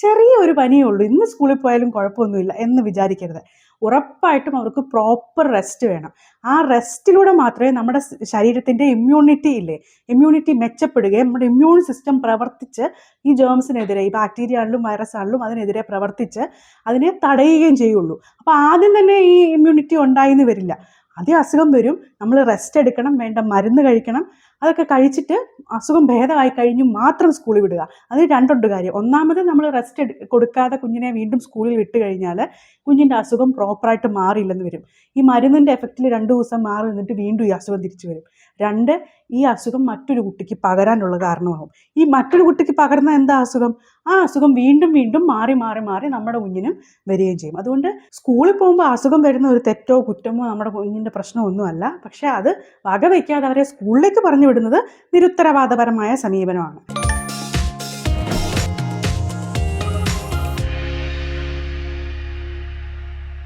ചെറിയ ഒരു പനിയേ ഉള്ളൂ. ഇന്ന് സ്കൂളിൽ പോയാലും കുഴപ്പമൊന്നുമില്ല എന്ന് വിചാരിക്കരുത്. ഉറപ്പായിട്ടും അവർക്ക് പ്രോപ്പർ റെസ്റ്റ് വേണം. ആ റെസ്റ്റിലൂടെ മാത്രമേ നമ്മുടെ ശരീരത്തിന്റെ ഇമ്മ്യൂണിറ്റി ഇല്ലേ? ഇമ്മ്യൂണിറ്റി മെച്ചപ്പെടുകയും നമ്മുടെ ഇമ്മ്യൂൺ സിസ്റ്റം പ്രവർത്തിച്ച് ഈ ജേംസിനെതിരെ ഈ ബാക്ടീരിയ ആണെങ്കിലും വൈറസ് ആണെങ്കിലും അതിനെതിരെ പ്രവർത്തിച്ച് അതിനെ തടയുകയും ചെയ്യുള്ളൂ. അപ്പോൾ ആദ്യം തന്നെ ഈ ഇമ്മ്യൂണിറ്റി ഉണ്ടായിന്ന് വരില്ല. ആദ്യം അസുഖം വരും. നമ്മൾ റെസ്റ്റ് എടുക്കണം. വേണ്ട മരുന്ന് കഴിക്കണം. അതൊക്കെ കഴിച്ചിട്ട് അസുഖം ഭേദമായി കഴിഞ്ഞു മാത്രം സ്കൂളിൽ വിടുക. അതിന് രണ്ടുണ്ട് കാര്യം. ഒന്നാമത് നമ്മൾ റെസ്റ്റ് കൊടുക്കാതെ കുഞ്ഞിനെ വീണ്ടും സ്കൂളിൽ വിട്ട് കഴിഞ്ഞാൽ കുഞ്ഞിന്റെ അസുഖം പ്രോപ്പറായിട്ട് മാറിയില്ലെന്ന് വരും. ഈ മരുന്നിന്റെ എഫക്റ്റിൽ രണ്ട് ദിവസം മാറി നിന്നിട്ട് വീണ്ടും ഈ അസുഖം തിരിച്ചു വരും. രണ്ട് ഈ അസുഖം മറ്റൊരു കുട്ടിക്ക് പകരാനുള്ള കാരണമാകും ഈ മറ്റൊരു കുട്ടിക്ക് പകരുന്ന എന്താ അസുഖം? ആ അസുഖം വീണ്ടും വീണ്ടും മാറി മാറി മാറി നമ്മുടെ കുഞ്ഞിനും വരികയും ചെയ്യും. അതുകൊണ്ട് സ്കൂളിൽ പോകുമ്പോൾ അസുഖം വരുന്ന ഒരു തെറ്റോ കുറ്റമോ നമ്മുടെ കുഞ്ഞിന്റെ പ്രശ്നമൊന്നുമല്ല. പക്ഷേ അത് വകവയ്ക്കാതെ അവരെ സ്കൂളിലേക്ക് പറഞ്ഞു വിടുന്നത് നിരുത്തരവാദപരമായ സമീപനമാണ്